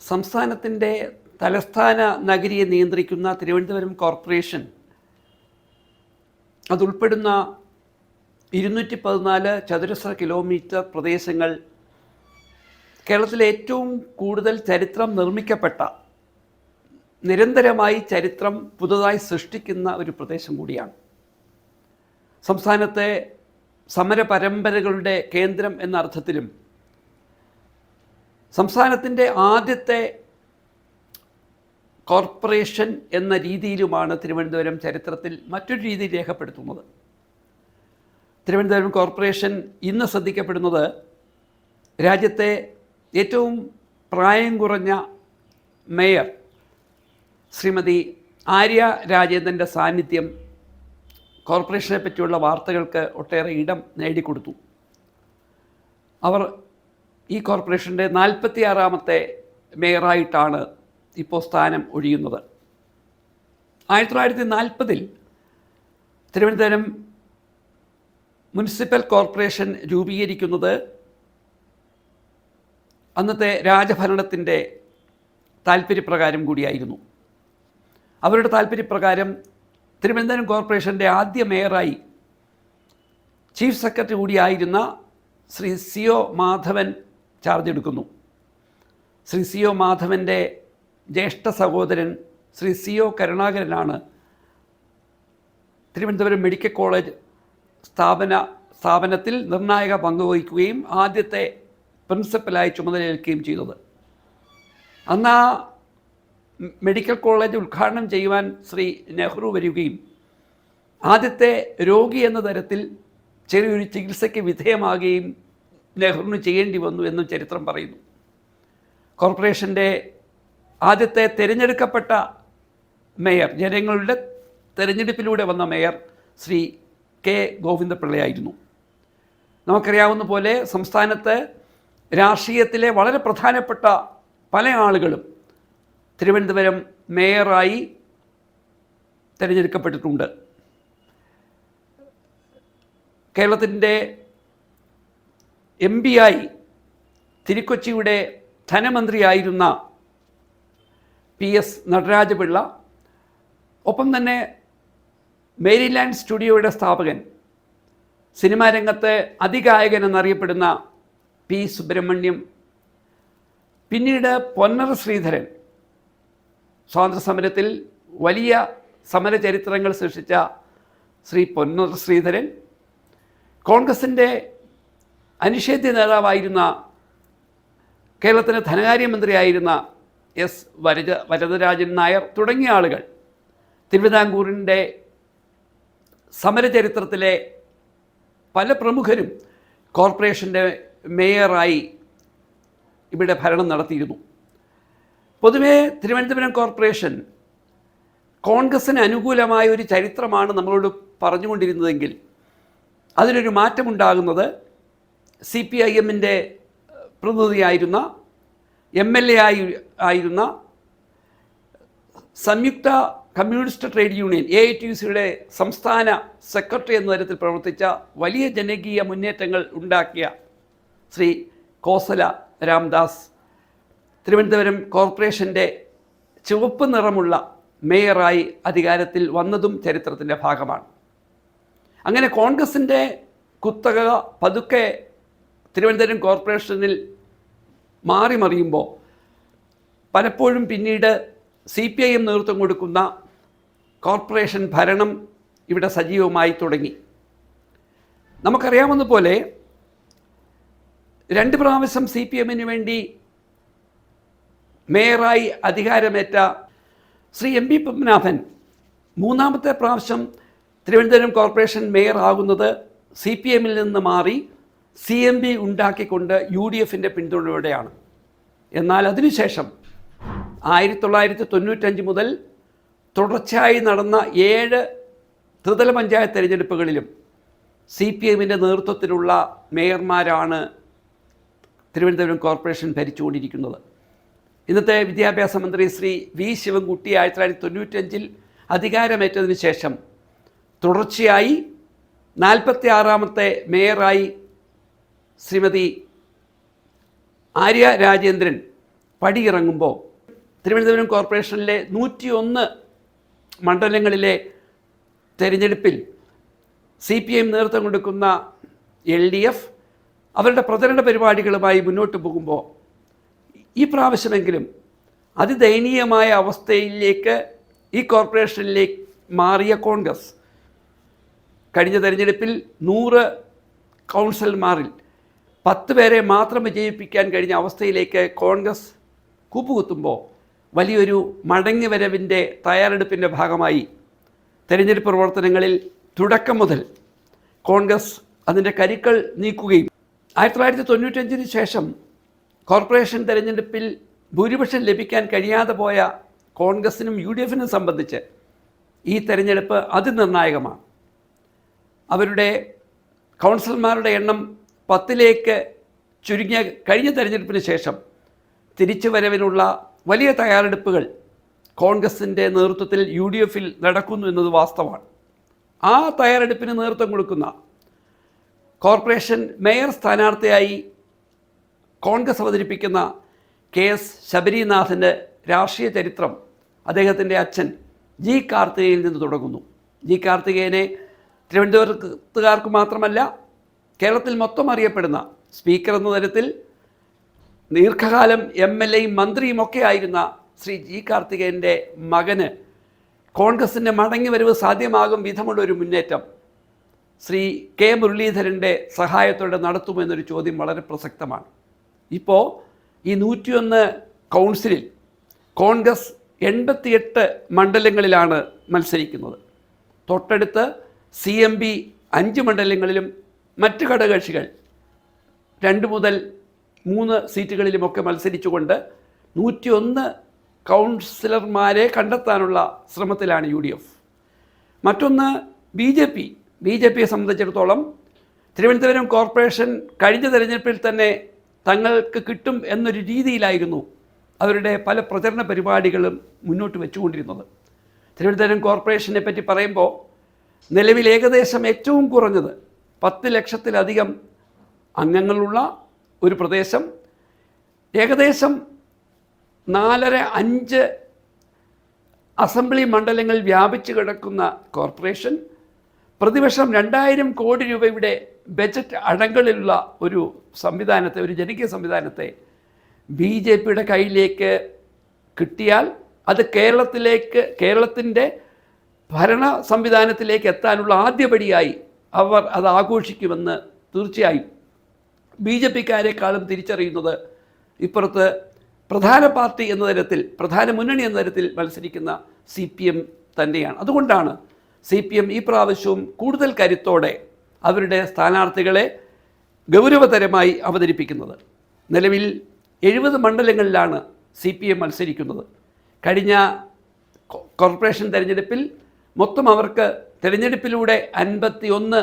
സംസ്ഥാനത്തിന്റെ തലസ്ഥാന നഗരിയെ നിയന്ത്രിക്കുന്ന തിരുവനന്തപുരം കോർപ്പറേഷൻ അതുൾപ്പെടുന്ന ഇരുന്നൂറ്റി പതിനാല് ചതുരശ്ര കിലോമീറ്റർ പ്രദേശങ്ങൾ കേരളത്തിലെ ഏറ്റവും കൂടുതൽ ചരിത്രം നിർമ്മിക്കപ്പെട്ട നിരന്തരമായി ചരിത്രം പുതുതായി സൃഷ്ടിക്കുന്ന ഒരു പ്രദേശം കൂടിയാണ്. സംസ്ഥാനത്തെ സമര പരമ്പരകളുടെ കേന്ദ്രം എന്ന അർത്ഥത്തിലും സംസ്ഥാനത്തിന്റെ ആദ്യത്തെ കോർപ്പറേഷൻ എന്ന രീതിയിലുമാണ് തിരുവനന്തപുരം ചരിത്രത്തിൽ മറ്റൊരു രീതിയിൽ രേഖപ്പെടുത്തുന്നത്. തിരുവനന്തപുരം കോർപ്പറേഷൻ ഇന്ന് ശ്രദ്ധിക്കപ്പെടുന്നത് രാജ്യത്തെ ഏറ്റവും പ്രായം കുറഞ്ഞ മേയർ ശ്രീമതി ആര്യ രാജേന്ദ്രന്റെ സാന്നിധ്യം കോർപ്പറേഷനെ പറ്റിയുള്ള വാർത്തകൾക്ക് ഒട്ടേറെ ഇടം നേടിക്കൊടുത്തു. അവർ ഈ കോർപ്പറേഷന്റെ നാൽപ്പത്തിയാറാമത്തെ മേയറായിട്ടാണ് ഇപ്പോൾ സ്ഥാനം ഒഴിയുന്നത്. ആയിരത്തി തൊള്ളായിരത്തി നാൽപ്പതിൽ തിരുവനന്തപുരം മുനിസിപ്പൽ കോർപ്പറേഷൻ രൂപീകരിക്കുന്നത് അന്നത്തെ രാജഭരണത്തിന്റെ താല്പര്യപ്രകാരം കൂടിയായിരുന്നു. അവരുടെ താല്പര്യപ്രകാരം തിരുവനന്തപുരം കോർപ്പറേഷന്റെ ആദ്യ മേയറായി chief secretary കൂടിയായിരുന്ന Shri C O Madhavan charge എടുക്കുന്നു. ശ്രീ സി ഒ മാധവന്റെ ജ്യേഷ്ഠ സഹോദരൻ ശ്രീ സി ഒ കരുണാകരനാണ് തിരുവനന്തപുരം മെഡിക്കൽ കോളേജ് സ്ഥാപന സ്ഥാപനത്തിൽ നിർണായക പങ്കുവഹിക്കുകയും ആദ്യത്തെ പ്രിൻസിപ്പലായി ചുമതലയേൽക്കുകയും ചെയ്തത്. അന്ന് ആ മെഡിക്കൽ കോളേജ് ഉദ്ഘാടനം ചെയ്യുവാൻ ശ്രീ നെഹ്റു വരികയും ആദ്യത്തെ രോഗി എന്ന തരത്തിൽ ചെറിയൊരു ചികിത്സയ്ക്ക് വിധേയമാകുകയും നെഹ്റുവിന് ചെയ്യേണ്ടി വന്നു എന്നും ചരിത്രം പറയുന്നു. കോർപ്പറേഷന്റെ ആദ്യത്തെ തിരഞ്ഞെടുക്കപ്പെട്ട മേയർ ജനങ്ങളുടെ തിരഞ്ഞെടുപ്പിലൂടെ വന്ന മേയർ ശ്രീ കെ ഗോവിന്ദപിള്ളയായിരുന്നു. നമുക്കറിയാവുന്ന പോലെ സംസ്ഥാനത്ത് രാഷ്ട്രീയത്തിലെ വളരെ പ്രധാനപ്പെട്ട പല ആളുകളും തിരുവനന്തപുരം മേയറായി തിരഞ്ഞെടുക്കപ്പെട്ടിട്ടുണ്ട്. കേരളത്തിന്റെ എം ആയി തിരുക്കൊച്ചിയുടെ ധനമന്ത്രിയായിരുന്ന പി എസ് നടരാജപിള്ള ഒപ്പം തന്നെ മേരിലാൻഡ് സ്റ്റുഡിയോയുടെ സ്ഥാപകൻ സിനിമാ രംഗത്തെ അതികായകൻ എന്നറിയപ്പെടുന്ന പി സുബ്രഹ്മണ്യം പിന്നീട് പൊന്നറ ശ്രീധരൻ. സ്വാതന്ത്ര്യസമരത്തിൽ വലിയ സമര ചരിത്രങ്ങൾ സൃഷ്ടിച്ച ശ്രീ പൊന്നറ ശ്രീധരൻ. കോൺഗ്രസിന്റെ അനിഷേധ്യ നേതാവായിരുന്ന കേരളത്തിന്റെ ധനകാര്യമന്ത്രിയായിരുന്ന എസ് വരജ വരദരാജൻ നായർ തുടങ്ങിയ ആളുകൾ തിരുവിതാംകൂറിന്റെ സമരചരിത്രത്തിലെ പല പ്രമുഖരും കോർപ്പറേഷന്റെ മേയറായി ഇവിടെ ഭരണം നടത്തിയിരുന്നു. പൊതുവേ തിരുവനന്തപുരം കോർപ്പറേഷൻ കോൺഗ്രസ്സിന് അനുകൂലമായ ഒരു ചരിത്രമാണ് നമ്മളോട് പറഞ്ഞുകൊണ്ടിരുന്നതെങ്കിൽ അതിനൊരു മാറ്റമുണ്ടാകുന്നത് സി പി ഐ എമ്മിന്റെ പ്രതിനിധിയായിരുന്ന എം എൽ എ ആയി ആയിരുന്ന സംയുക്ത communist trade union A T സിയുടെ സംസ്ഥാന സെക്രട്ടറി എന്ന തരത്തിൽ പ്രവർത്തിച്ച വലിയ ജനകീയ മുന്നേറ്റങ്ങൾ ഉണ്ടാക്കിയ ശ്രീ കോസല രാംദാസ് തിരുവനന്തപുരം കോർപ്പറേഷന്റെ ചുവപ്പ് നിറമുള്ള മേയറായി അധികാരത്തിൽ വന്നതും ചരിത്രത്തിന്റെ ഭാഗമാണ്. അങ്ങനെ കോൺഗ്രസിന്റെ കുത്തക പതുക്കെ തിരുവനന്തപുരം കോർപ്പറേഷനിൽ മാറി മറിയുമ്പോൾ പലപ്പോഴും പിന്നീട് സി പി ഐ എം നേതൃത്വം കൊടുക്കുന്ന കോർപ്പറേഷൻ ഭരണം ഇവിടെ സജീവമായി തുടങ്ങി. നമുക്കറിയാവുന്ന പോലെ രണ്ട് പ്രാവശ്യം സി പി എമ്മിന് വേണ്ടി മേയറായി അധികാരമേറ്റ ശ്രീ എം പി പത്മനാഭൻ മൂന്നാമത്തെ പ്രാവശ്യം തിരുവനന്തപുരം കോർപ്പറേഷൻ മേയർ ആകുന്നത് സി പി എമ്മിൽ നിന്ന് മാറി സി എം പി ഉണ്ടാക്കിക്കൊണ്ട് യു ഡി എഫിന്റെ പിന്തുണയോടെയാണ്. എന്നാൽ അതിനുശേഷം ആയിരത്തി തൊള്ളായിരത്തി തൊണ്ണൂറ്റഞ്ച് മുതൽ തുടർച്ചയായി നടന്ന ഏഴ് ത്രിതല പഞ്ചായത്ത് തിരഞ്ഞെടുപ്പുകളിലും സി പി എമ്മിന്റെ നേതൃത്വത്തിലുള്ള മേയർമാരാണ് തിരുവനന്തപുരം കോർപ്പറേഷൻ ഭരിച്ചുകൊണ്ടിരിക്കുന്നത്. ഇന്നത്തെ വിദ്യാഭ്യാസ മന്ത്രി ശ്രീ വി ശിവൻകുട്ടി ആയിരത്തി തൊള്ളായിരത്തി തൊണ്ണൂറ്റഞ്ചിൽ അധികാരമേറ്റതിന് ശേഷം തുടർച്ചയായി നാൽപ്പത്തി ആറാമത്തെ മേയറായി ശ്രീമതി ആര്യ രാജേന്ദ്രൻ പടിയിറങ്ങുമ്പോൾ തിരുവനന്തപുരം കോർപ്പറേഷനിലെ നൂറ്റിയൊന്ന് മണ്ഡലങ്ങളിലെ തെരഞ്ഞെടുപ്പിൽ സി പി എം നേതൃത്വം കൊടുക്കുന്ന എൽ ഡി എഫ് അവരുടെ പ്രചരണ പരിപാടികളുമായി മുന്നോട്ട് പോകുമ്പോൾ ഈ പ്രാവശ്യമെങ്കിലും അതിദയനീയമായ അവസ്ഥയിലേക്ക് ഈ കോർപ്പറേഷനിലേക്ക് മാറിയ കോൺഗ്രസ്. കഴിഞ്ഞ തെരഞ്ഞെടുപ്പിൽ നൂറ് കൗൺസിലർമാരിൽ പത്ത് പേരെ മാത്രം വിജയിപ്പിക്കാൻ കഴിഞ്ഞ അവസ്ഥയിലേക്ക് കോൺഗ്രസ് കൂപ്പുകുത്തുമ്പോൾ വലിയൊരു മടങ്ങി വരവിന്റെ തയ്യാറെടുപ്പിന്റെ ഭാഗമായി തെരഞ്ഞെടുപ്പ് പ്രവർത്തനങ്ങളിൽ തുടക്കം മുതൽ കോൺഗ്രസ് അതിന്റെ കരുക്കൾ നീക്കുകയും ആയിരത്തി തൊള്ളായിരത്തി തൊണ്ണൂറ്റഞ്ചിന് ശേഷം കോർപ്പറേഷൻ തെരഞ്ഞെടുപ്പിൽ ഭൂരിപക്ഷം ലഭിക്കാൻ കഴിയാതെ പോയ കോൺഗ്രസിനും യു ഡി എഫിനും സംബന്ധിച്ച് ഈ തെരഞ്ഞെടുപ്പ് അതിനിർണായകമാണ്. അവരുടെ കൗൺസിലർമാരുടെ എണ്ണം പത്തിലേക്ക് ചുരുങ്ങിയ കഴിഞ്ഞ തെരഞ്ഞെടുപ്പിന് ശേഷം തിരിച്ചുവരവിനുള്ള വലിയ തയ്യാറെടുപ്പുകൾ കോൺഗ്രസിന്റെ നേതൃത്വത്തിൽ യു ഡി എഫിൽ നടക്കുന്നു എന്നത് വാസ്തവമാണ്. ആ തയ്യാറെടുപ്പിന് നേതൃത്വം കൊടുക്കുന്ന കോർപ്പറേഷൻ മേയർ സ്ഥാനാർത്ഥിയായി കോൺഗ്രസ് അവതരിപ്പിക്കുന്ന കെ എസ് ശബരിനാഥന്റെ രാഷ്ട്രീയ ചരിത്രം അദ്ദേഹത്തിന്റെ അച്ഛൻ ജി കാർത്തികയിൽ നിന്ന് തുടങ്ങുന്നു. ജി കാർത്തികേയനെ തിരുവനന്തപുരത്തുകാർക്ക് മാത്രമല്ല കേരളത്തിൽ മൊത്തം അറിയപ്പെടുന്ന സ്പീക്കർ എന്ന തരത്തിൽ ദീർഘകാലം എം എൽ എയും മന്ത്രിയും ഒക്കെ ആയിരുന്ന ശ്രീ ജി കാർത്തികേയന്റെ മകന് കോൺഗ്രസിന്റെ മടങ്ങി വരവ് സാധ്യമാകും വിധമുള്ള ഒരു മുന്നേറ്റം ശ്രീ കെ മുരളീധരന്റെ സഹായത്തോടെ നടത്തുമെന്നൊരു ചോദ്യം വളരെ പ്രസക്തമാണ്. ഇപ്പോൾ ഈ നൂറ്റിയൊന്ന് കൗൺസിലിൽ കോൺഗ്രസ് എൺപത്തിയെട്ട് മണ്ഡലങ്ങളിലാണ് മത്സരിക്കുന്നത്. തൊട്ടടുത്ത് സി എം ബി അഞ്ച് മണ്ഡലങ്ങളിലും മറ്റ് ഘടകകക്ഷികൾ രണ്ട് മുതൽ മൂന്ന് സീറ്റുകളിലുമൊക്കെ മത്സരിച്ചുകൊണ്ട് നൂറ്റിയൊന്ന് കൗൺസിലർമാരെ കണ്ടെത്താനുള്ള ശ്രമത്തിലാണ് യു ഡി എഫ്. മറ്റൊന്ന് B J P. B J പിയെ സംബന്ധിച്ചിടത്തോളം തിരുവനന്തപുരം കോർപ്പറേഷൻ കഴിഞ്ഞ തെരഞ്ഞെടുപ്പിൽ തന്നെ തങ്ങൾക്ക് കിട്ടും എന്നൊരു രീതിയിലായിരുന്നു അവരുടെ പല പ്രചരണ പരിപാടികളും മുന്നോട്ട് വെച്ചുകൊണ്ടിരുന്നത്. തിരുവനന്തപുരം കോർപ്പറേഷനെ പറ്റി പറയുമ്പോൾ നിലവിൽ ഏകദേശം ഏറ്റവും കുറഞ്ഞത് പത്ത് ലക്ഷത്തിലധികം അംഗങ്ങളുള്ള ഒരു പ്രദേശം. ഏകദേശം നാലര അഞ്ച് അസംബ്ലി മണ്ഡലങ്ങൾ വ്യാപിച്ചു കിടക്കുന്ന കോർപ്പറേഷൻ. പ്രതിവർഷം രണ്ടായിരം കോടി രൂപയുടെ ബജറ്റ് അടങ്ങളിലുള്ള ഒരു സംവിധാനത്തെ ഒരു ജനകീയ സംവിധാനത്തെ ബി ജെ പിയുടെ കയ്യിലേക്ക് കിട്ടിയാൽ അത് കേരളത്തിലേക്ക് കേരളത്തിന്റെ ഭരണ സംവിധാനത്തിലേക്ക് എത്താനുള്ള ആദ്യപടിയായി അവർ അത് ആഘോഷിക്കുമെന്ന് തീർച്ചയായും ബി ജെ പിക്കാരെക്കാളും തിരിച്ചറിയുന്നത് ഇപ്പുറത്ത് പ്രധാന പാർട്ടി എന്ന തരത്തിൽ പ്രധാന മുന്നണി എന്ന തരത്തിൽ മത്സരിക്കുന്ന സി പി എം തന്നെയാണ്. അതുകൊണ്ടാണ് സി പി എം ഈ പ്രാവശ്യവും കൂടുതൽ കരുത്തോടെ അവരുടെ സ്ഥാനാർത്ഥികളെ ഗൗരവതരമായി അവതരിപ്പിക്കുന്നത്. നിലവിൽ എഴുപത് മണ്ഡലങ്ങളിലാണ് സി പി എം മത്സരിക്കുന്നത്. കഴിഞ്ഞ കോർപ്പറേഷൻ തെരഞ്ഞെടുപ്പിൽ മൊത്തം അവർക്ക് തെരഞ്ഞെടുപ്പിലൂടെ അൻപത്തി ഒന്ന്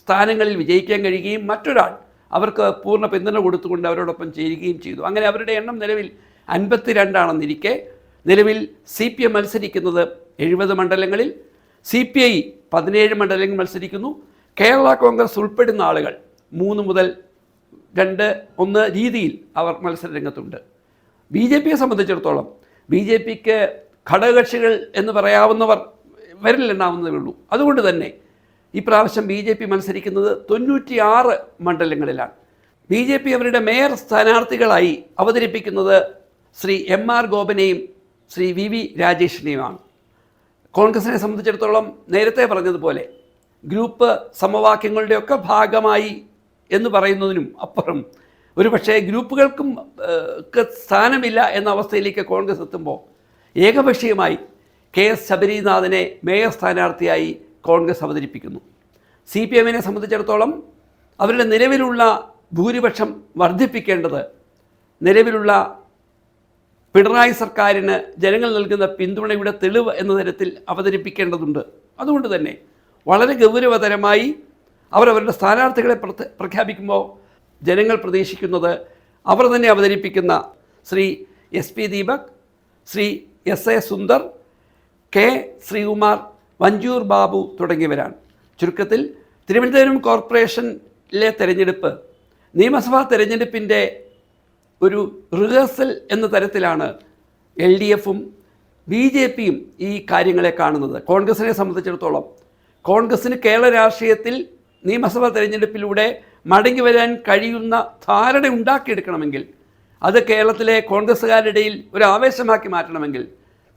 സ്ഥാനങ്ങളിൽ വിജയിക്കാൻ കഴിയുകയും മറ്റൊരാൾ അവർക്ക് പൂർണ പിന്തുണ കൊടുത്തുകൊണ്ട് അവരോടൊപ്പം ചേരുകയും ചെയ്തു. അങ്ങനെ അവരുടെ എണ്ണം നിലവിൽ അൻപത്തി രണ്ടാണെന്നിരിക്കെ നിലവിൽ സി പി എം മത്സരിക്കുന്നത് എഴുപത് മണ്ഡലങ്ങളിൽ സി പി ഐ പതിനേഴ് മണ്ഡലങ്ങൾ മത്സരിക്കുന്നു. കേരള കോൺഗ്രസ് ഉൾപ്പെടുന്ന ആളുകൾ മൂന്ന് മുതൽ രണ്ട് ഒന്ന് രീതിയിൽ അവർ മത്സര രംഗത്തുണ്ട് ബി ജെ പിയെ സംബന്ധിച്ചിടത്തോളം ബി ജെ പിക്ക് ഘടകകക്ഷികൾ എന്ന് പറയാവുന്നവർ വിരലിലെണ്ണാവുന്നതേ ഉള്ളൂ അതുകൊണ്ട് തന്നെ ഈ പ്രാവശ്യം ബി ജെ പി മത്സരിക്കുന്നത് തൊണ്ണൂറ്റിയാറ് മണ്ഡലങ്ങളിലാണ്. ബി ജെ പി അവരുടെ മേയർ സ്ഥാനാർത്ഥികളായി അവതരിപ്പിക്കുന്നത് ശ്രീ എം ആർ ഗോപനെയും ശ്രീ വി വി രാജേഷിനെയുമാണ്. കോൺഗ്രസിനെ സംബന്ധിച്ചിടത്തോളം നേരത്തെ പറഞ്ഞതുപോലെ ഗ്രൂപ്പ് സമവാക്യങ്ങളുടെയൊക്കെ ഭാഗമായി എന്ന് പറയുന്നതിനും അപ്പുറം ഒരുപക്ഷേ ഗ്രൂപ്പുകൾക്കും സ്ഥാനമില്ല എന്ന അവസ്ഥയിലേക്ക് കോൺഗ്രസ് എത്തുമ്പോൾ ഏകപക്ഷീയമായി കെ എസ് ശബരിനാഥിനെ മേയർ സ്ഥാനാർത്ഥിയായി കോൺഗ്രസ് അവതരിപ്പിക്കുന്നു. സി പി എമ്മിനെ സംബന്ധിച്ചിടത്തോളം അവരുടെ നിലവിലുള്ള ഭൂരിപക്ഷം വർദ്ധിപ്പിക്കേണ്ടത് നിലവിലുള്ള പിണറായി സർക്കാരിന് ജനങ്ങൾ നൽകുന്ന പിന്തുണയുടെ തെളിവ് എന്ന തരത്തിൽ അവതരിപ്പിക്കേണ്ടതുണ്ട്. അതുകൊണ്ട് തന്നെ വളരെ ഗൗരവതരമായി അവരവരുടെ സ്ഥാനാർത്ഥികളെ പ്രഖ്യാപിക്കുമ്പോൾ ജനങ്ങൾ പ്രതീക്ഷിക്കുന്നത് അവർ തന്നെ അവതരിപ്പിക്കുന്ന Shri S P Deepak Shri S A Sundar K Sreekumar Vanchoor Babu തുടങ്ങിയവരാണ്. ചുരുക്കത്തിൽ തിരുവനന്തപുരം കോർപ്പറേഷനിലെ തെരഞ്ഞെടുപ്പ് നിയമസഭാ തെരഞ്ഞെടുപ്പിന്റെ ഒരു റിഹേഴ്സൽ എന്ന തരത്തിലാണ് എൽ ഡി എഫും ബി ജെ പിയും ഈ കാര്യങ്ങളെ കാണുന്നത്. കോൺഗ്രസിനെ സംബന്ധിച്ചിടത്തോളം കോൺഗ്രസ്സിന് കേരള രാഷ്ട്രീയത്തിൽ നിയമസഭാ തെരഞ്ഞെടുപ്പിലൂടെ മടങ്ങി വരാൻ കഴിയുന്ന ധാരണ ഉണ്ടാക്കിയെടുക്കണമെങ്കിൽ അത് കേരളത്തിലെ കോൺഗ്രസ്സുകാരുടെ ഇടയിൽ ഒരു ആവേശമാക്കി മാറ്റണമെങ്കിൽ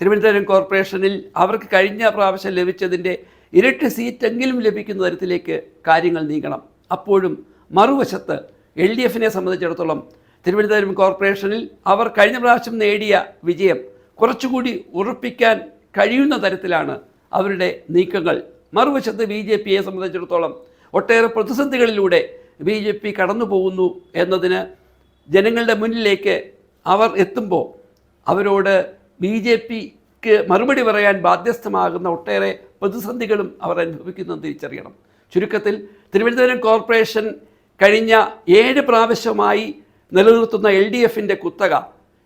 തിരുവനന്തപുരം കോർപ്പറേഷനിൽ അവർക്ക് കഴിഞ്ഞ പ്രാവശ്യം ലഭിച്ചതിന്റെ ഇരട്ടി സീറ്റെങ്കിലും ലഭിക്കുന്ന തരത്തിലേക്ക് കാര്യങ്ങൾ നീങ്ങണം. അപ്പോഴും മറുവശത്ത് എൽ ഡി എഫിനെ സംബന്ധിച്ചിടത്തോളം തിരുവനന്തപുരം കോർപ്പറേഷനിൽ അവർ കഴിഞ്ഞ പ്രാവശ്യം നേടിയ വിജയം കുറച്ചുകൂടി ഉറപ്പിക്കാൻ കഴിയുന്ന തരത്തിലാണ് അവരുടെ നീക്കങ്ങൾ. മറുവശത്ത് ബി ജെ പിയെ സംബന്ധിച്ചിടത്തോളം ഒട്ടേറെ പ്രതിസന്ധികളിലൂടെ ബി ജെ പി കടന്നു പോകുന്നു എന്നതിന് ജനങ്ങളുടെ മുന്നിലേക്ക് അവർ എത്തുമ്പോൾ അവരോട് ബി ജെ പിക്ക് മറുപടി പറയാൻ ബാധ്യസ്ഥമാകുന്ന ഒട്ടേറെ പ്രതിസന്ധികളും അവർ അനുഭവിക്കുന്നത് തിരിച്ചറിയണം. ചുരുക്കത്തിൽ തിരുവനന്തപുരം കോർപ്പറേഷൻ കഴിഞ്ഞ ഏഴ് പ്രാവശ്യമായി നിലനിർത്തുന്ന എൽ ഡി എഫിന്റെ കുത്തക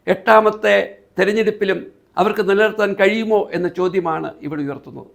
എട്ടാമത്തെ തെരഞ്ഞെടുപ്പിലും അവർക്ക് നിലനിർത്താൻ കഴിയുമോ എന്ന ചോദ്യമാണ് ഇവിടെ ഉയർത്തുന്നത്.